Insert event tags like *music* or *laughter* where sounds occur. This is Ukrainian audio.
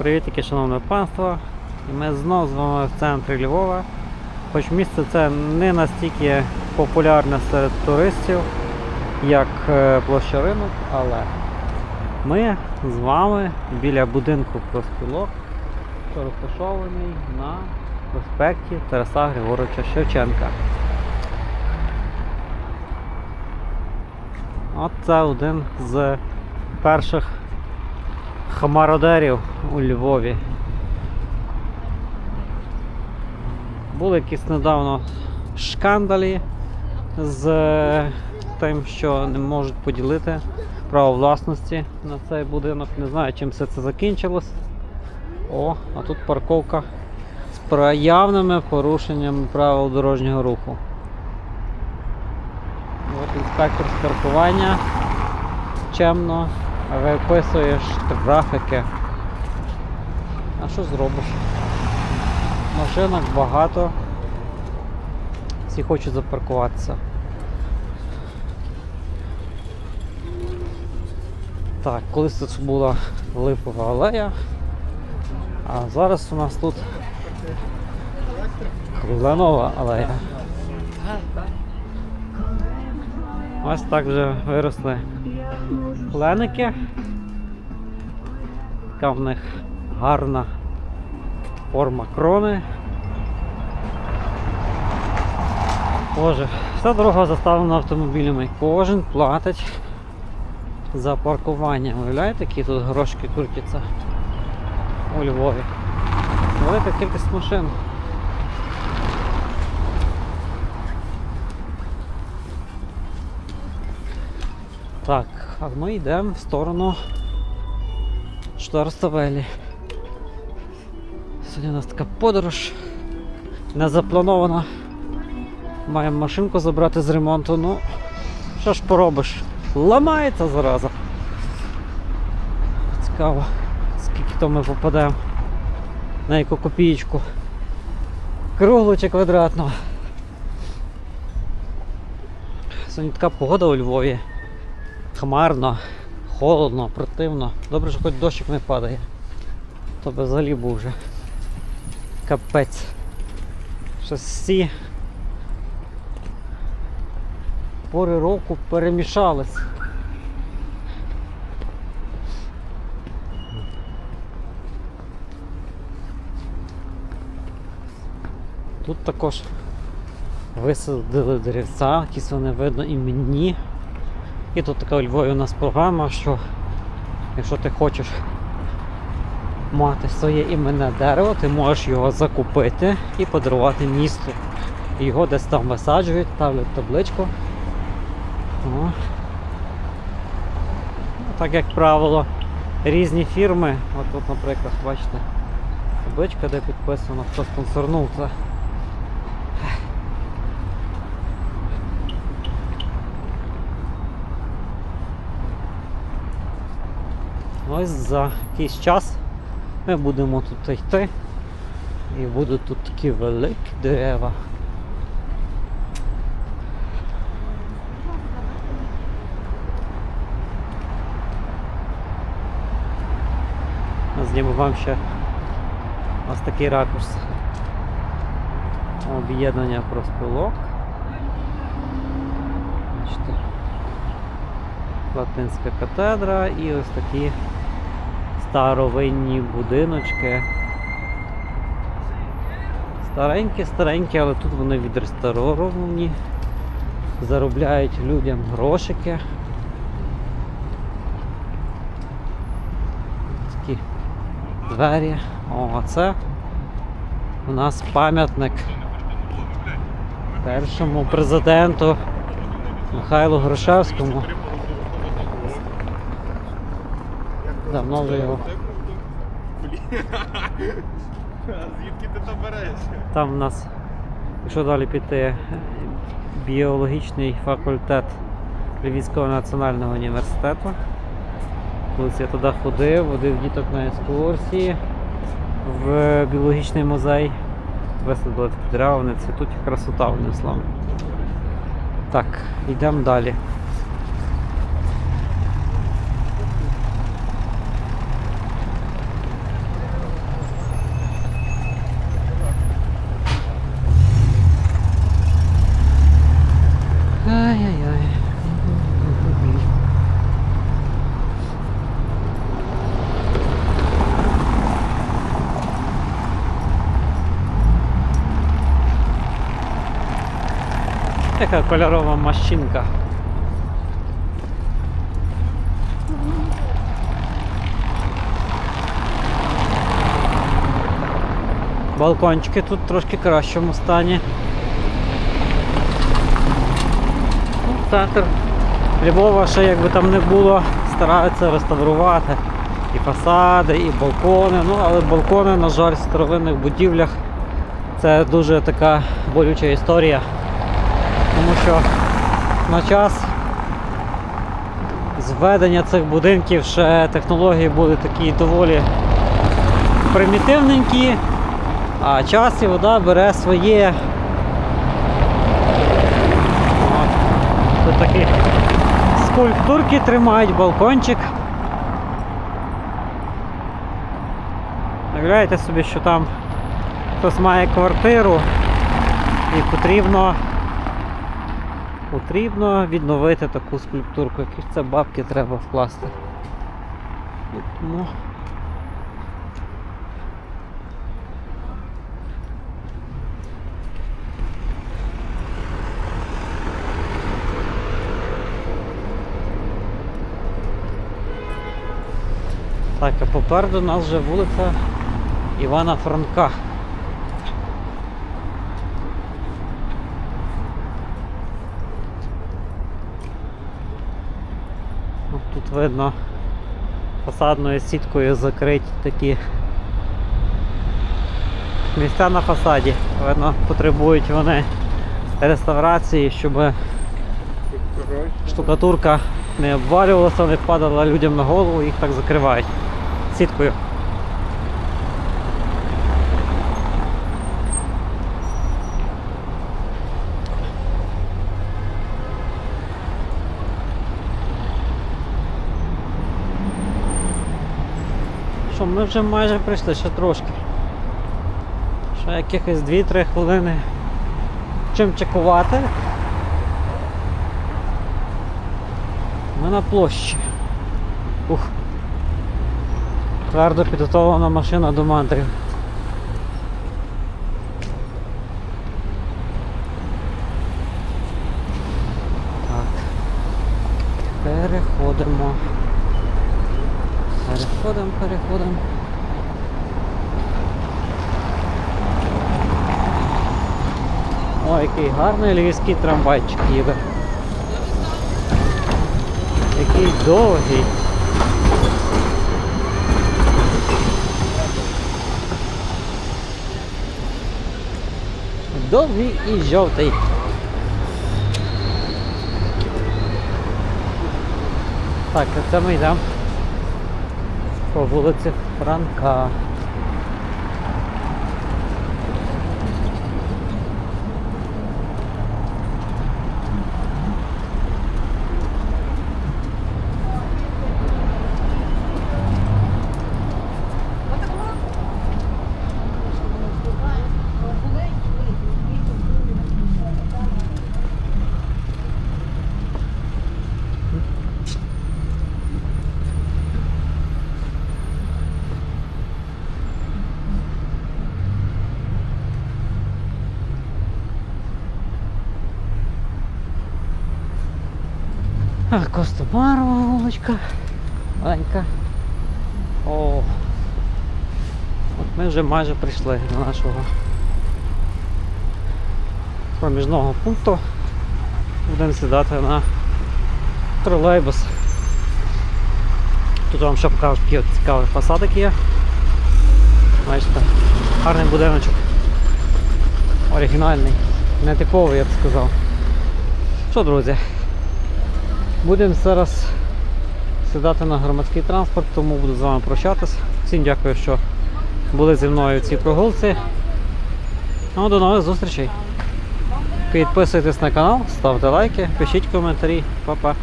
Привітики, шановне панство. Ми знову з вами в центрі Львова. Хоч місце це не настільки популярне серед туристів, як е, площа ринок, але ми з вами біля будинку проспілок, що розташований на проспекті Тараса Григоровича Шевченка. От це один з перших хамародерів у Львові. Були якісь недавно шкандалі з е, тим, що не можуть поділити право власності на цей будинок. Не знаю, чим все це закінчилось. О, а тут парковка з проявними порушеннями правил дорожнього руху. От інспектор з паркування чемно виписує штрафики. А що зробиш? Машинок багато. Всі хочуть запаркуватися. Так, колись тут була липова алея, а зараз у нас тут кленова алея. Ось так вже виросли кленики. Така в них гарна форма крони. Боже, вся дорога заставлена автомобілями. Кожен платить за паркування. Уявляєте, які тут грошки крутяться у Львові. Велика кількість машин. Так, а ми йдемо в сторону Штарставелі. Сьогодні у нас така подорож не запланована. Маємо машинку забрати з ремонту. Ну, що ж поробиш? Ламається зараза. Цікаво, скільки то ми попадемо на яку копієчку. Круглу чи квадратну. Сьогодні така погода у Львові. Хмарно, холодно, противно. Добре, що хоч дощик не падає. То би взагалі був вже капець. Всі пори року перемішались. Тут також висадили деревця, якісь вони видно і мені. І тут така у Львові у нас програма, що якщо ти хочеш мати своє іменне дерево, ти можеш його закупити і подарувати місту. Його десь там висаджують, ставлять табличку. О. Так як правило, різні фірми, от тут, наприклад, бачите, табличка, де підписано, хто спонсорнув це. Ось за якийсь час ми будемо тут йти. І будуть тут такі великі дерева. Зніму вам ще ось такий ракурс об'єднання проспілок. Латинська катедра і ось такі старовинні будиночки. Старенькі, старенькі, але тут вони відреставровані, заробляють людям грошики. Такі двері. О, а це у нас пам'ятник першому президенту Михайлу Грушевському. Давно вже його. *laughs* Звідки ти то береш? Там в нас, якщо далі піти, біологічний факультет Львівського національного університету. Колись я туди ходив, водив діток на екскурсії в біологічний музей. Висадили такі дерева, вони цвітуть красота словом. Так, йдемо далі. Яка кольорова машинка. Балкончики тут трошки кращому стані. Ну, Центр Львова ще якби там не було, стараються реставрувати і фасади, і балкони. Ну, але балкони, на жаль, в старовинних будівлях це дуже така болюча історія. Що на час зведення цих будинків ще технології були такі доволі примітивненькі, а час і вода бере своє. Тут такі скульптурки тримають, балкончик. Уявляєте собі, що там хтось має квартиру і потрібно потрібно відновити таку скульптурку. Які це бабки треба вкласти. Тому Так, а попереду нас вже вулиця Івана Франка. От Видно фасадною сіткою закриті такі місця на фасаді. Видно, потребують вони реставрації, щоб штукатурка не обвалювалася, не падала людям на голову, їх так закривають сіткою. Що, ми вже майже прийшли, ще трошки. Ще якихось 2-3 хвилини чим чекувати. Ми на площі. Ух. Твердо підготовлена машина до мандрів. Так. Переходимо. Переходимо, переходимо. Ой, який гарний львівський трамвайчик їде. Який довгий. Довгий і жовтий. Так, це ми йдемо по вулиці Франка. А, Костомарова вуличка. Маленька. О. От ми вже майже прийшли до нашого проміжного пункту. Будемо сідати на тролейбус. Тут вам ще покажуть такий от цікавий фасадик є. Бачите, гарний будиночок. Оригінальний. Нетиповий, я б сказав. Що, друзі? Будемо зараз сідати на громадський транспорт, тому буду з вами прощатись. Всім дякую, що були зі мною в цій прогулці. Ну, до нових зустрічей. Підписуйтесь на канал, ставте лайки, пишіть коментарі. Па-па.